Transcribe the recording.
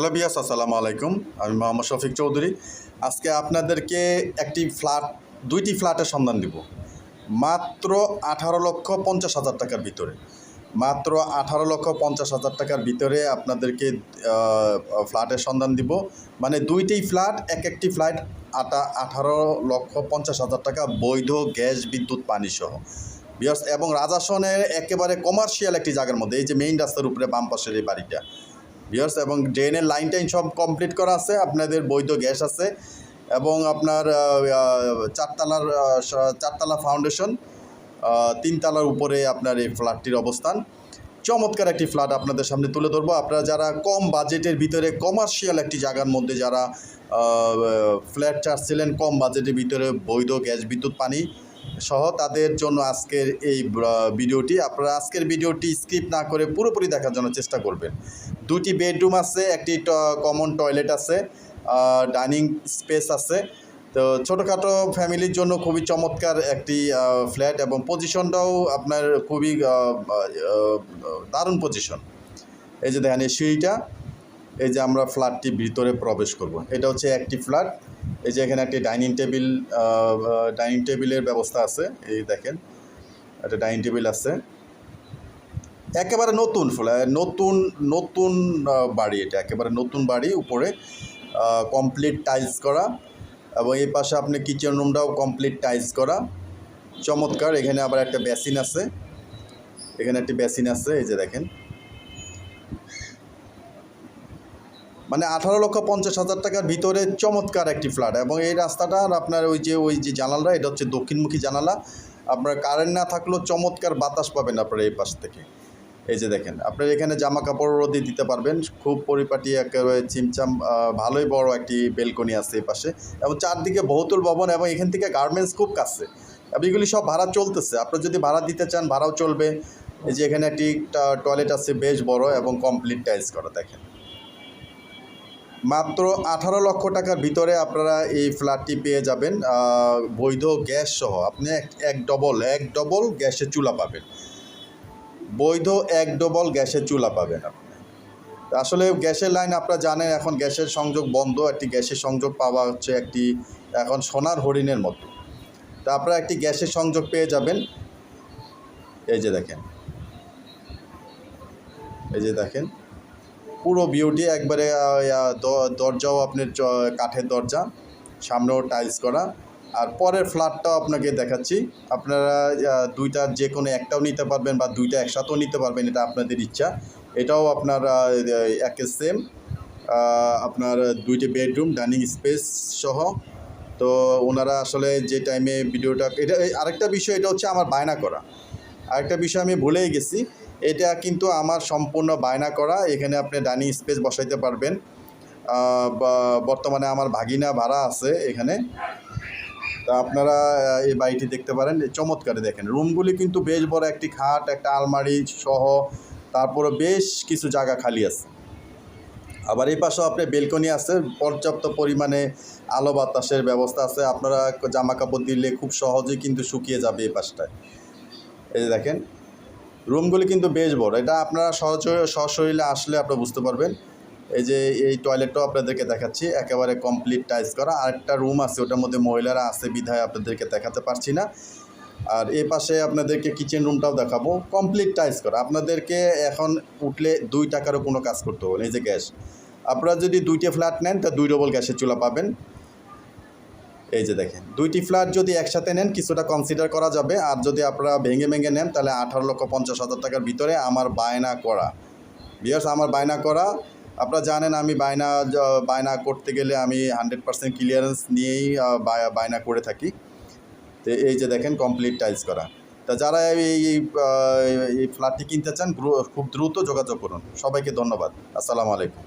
Hello বিয়াস আসসালামু আলাইকুম। আমি মোহাম্মদ শফিক চৌধুরী। আজকে আপনাদেরকে একটি ফ্ল্যাট, দুইটি ফ্ল্যাটের সন্ধান দিব। মাত্র আঠারো লক্ষ পঞ্চাশ হাজার টাকার ভিতরে। মাত্র আঠারো লক্ষ পঞ্চাশ হাজার টাকার ভিতরে আপনাদেরকে ফ্ল্যাটের সন্ধান দিব। মানে দুইটি ফ্ল্যাট, এক একটি ফ্ল্যাট, আটা, আঠারো লক্ষ পঞ্চাশ হাজার টাকা বৈধ গ্যাস, বিদ্যুৎ, পানি সহ। বিয়ার্স এবং রাজাসনের একেবারে কমার্শিয়াল একটি জায়গার মধ্যে, এই যে মেইন রাস্তার উপরে, বাম পাশের এই বাড়িটা। বিয়ার্স এবং ড্রেনের লাইন টাইন সব কমপ্লিট করা আছে, আপনাদের বৈধ গ্যাস আছে, এবং আপনার চারতলার চারতলা ফাউন্ডেশন তিনতলার উপরে আপনার এই ফ্ল্যাটটির অবস্থান। চমৎকার একটি ফ্ল্যাট আপনাদের সামনে তুলে ধরবো। আপনারা যারা কম বাজেটের ভিতরে কমার্শিয়াল একটি জায়গার মধ্যে যারা ফ্ল্যাট চাচ্ছিলেন, কম বাজেটের ভিতরে বৈধ গ্যাস বিদ্যুৎ পানি সহ তাদের জন্য আজকের এই ভিডিওটি। আপনারা আজকের ভিডিওটি স্কিপ না করে পুরোপুরি দেখার জন্য চেষ্টা করবেন। দুটি বেডরুম আছে, একটি কমন টয়লেট আছে ডাইনিং স্পেস আছে। তো ছোটোখাটো ফ্যামিলির জন্য খুবই চমৎকার একটি ফ্ল্যাট এবং পজিশনটাও আপনার খুবই দারুণ পজিশন। এই যে দেখেন এই সিঁড়িটা, এই যে আমরা ফ্ল্যাটটির ভিতরে প্রবেশ করব। এটা হচ্ছে একটি ফ্ল্যাট। এই যে এখানে একটি ডাইনিং টেবিল ডাইনিং টেবিলের ব্যবস্থা আছে। এই দেখেন, একটা ডাইনিং টেবিল আছে। একেবারে নতুন নতুন নতুন বাড়ি এটা, একেবারে নতুন বাড়ি, উপরে কমপ্লিট টাইলস করা এবং এই পাশে আপনি কিচেন রুমটাও কমপ্লিট টাইলস করা। চমৎকার, এখানে আবার একটা বেসিন আছে। এখানে একটি বেসিন আছে, এই যে দেখেন। মানে আঠারো লক্ষ পঞ্চাশ হাজার টাকার ভিতরে চমৎকার একটি ফ্ল্যাট এবং এই রাস্তাটা আর আপনার ওই যে ওই যে জানালা এটা হচ্ছে দক্ষিণমুখী জানালা। আপনার কারেন্ট না থাকলেও চমৎকার বাতাস পাবেন আপনার এই পাশ থেকে। এই যে দেখেন, আপনার এখানে জামা কাপড় রোদে দিতে পারবেন। খুব পরিপাটি একেবারে চিমচাম ভালোই বড় একটি বেলকনি আছে এই পাশে। এবং চারদিকে বহুতল ভবন এবং এখান থেকে গার্মেন্টস খুব কাছে। এবং এগুলি সব ভাড়া চলতেছে। আপনার যদি ভাড়া দিতে চান, ভাড়াও চলবে। এই যে এখানে একটি টয়লেট আছে বেশ বড় এবং কমপ্লিট টাইলস করা, দেখেন। মাত্র আঠারো লক্ষ টাকার ভিতরে আপনারা এই ফ্ল্যাটটি পেয়ে যাবেন বৈধ গ্যাস সহ। আপনি এক- ডবল, এক ডবল গ্যাসের চুলা পাবেন। বৈধ এক ডবল গ্যাসের চুলা পাবেন আপনি। আসলে গ্যাসের লাইন আপনারা জানেন, এখন গ্যাসের সংযোগ বন্ধ, একটি গ্যাসের সংযোগ পাওয়া হচ্ছে একটি, এখন সোনার হরিণের মতো। তা আপনারা একটি গ্যাসের সংযোগ পেয়ে যাবেন। এই যে দেখেন। এই যে দেখেন। পুরো বিউটি একবারে দরজাও আপনার কাঠের দরজা সামনেও টাইলস করা। আর পরের ফ্ল্যাটটাও আপনাকে দেখাচ্ছি। আপনারা আহ, দুইটার যে কোনো একটাও নিতে পারবেন বা দুইটা একসাথেও নিতে পারবেন এটা আপনাদের ইচ্ছা। এটাও আপনার একে সেম আপনার দুইটি বেডরুম ডাইনিং স্পেস সহ। তো ওনারা আসলে যে টাইমে ভিডিওটা এটা আরেকটা বিষয় এটা হচ্ছে আমার বায়না করা। আরেকটা বিষয় আমি ভুলেই গেছি। এটা কিন্তু আমার সম্পূর্ণ বায়না করা। এখানে আপনি ডাইনিং স্পেস বসাইতে পারবেন। বর্তমানে আমার ভাগিনা ভাড়া আছে এখানে। তা আপনারা এই বাড়িটি দেখতে পারেন। চমৎকারে দেখেন। রুমগুলি কিন্তু বেশ বড় একটি খাট, একটা আলমারি সহ তারপরে বেশ কিছু জায়গা খালি আছে। আবার এই পাশেও আপনার বেলকনি আছে। পর্যাপ্ত পরিমাণে আলো বাতাসের ব্যবস্থা আছে। আপনারা জামা কাপড় দিলে খুব সহজেই কিন্তু শুকিয়ে যাবে এই পাশটায়। এই দেখেন রুমগুলি কিন্তু বেশ বড়। এটা আপনারা সহজ সশরীরে আসলে আপনারা বুঝতে পারবেন। এই যে এই টয়লেটটাও আপনাদেরকে দেখাচ্ছি। একেবারে কমপ্লিট টাইলস করা। আরেকটা রুম আছে, ওটার মধ্যে মহিলারা আছে বিধায় আপনাদেরকে দেখাতে পারছি না। আর এ পাশে আপনাদেরকে কিচেন রুমটাও দেখাবো। কমপ্লিট টাইলস করা। আপনাদেরকে এখন উঠলে দুই টাকারও কোনো কাজ করতে হবে। এই যে গ্যাস। আপনারা যদি দুইটা ফ্ল্যাট নেন, তা দুই ডবল গ্যাসের চুলা পাবেন। এই যে দেখেন দুইটি ফ্ল্যাট যদি একসাথে নেন কিছুটা কনসিডার করা যাবে। আর যদি আপনারা ভেঙে ভেঙে নেন তাহলে আঠারো লক্ষ পঞ্চাশ হাজার টাকার ভিতরে আমার বায়না করা। বিয়ার্স আমার বায়না করা। আপনারা জানেন আমি বায়না বায়না করতে গেলে আমি হান্ড্রেড পার্সেন্ট ক্লিয়ারেন্স নিয়েই বায়না করে থাকি। তো এই যে দেখেন কমপ্লিট টাইলস করা। তা যারা এই এই, ফ্ল্যাটটি কিনতে চান খুব দ্রুত যোগাযোগ করুন। সবাইকে ধন্যবাদ। আসসালামু আলাইকুম।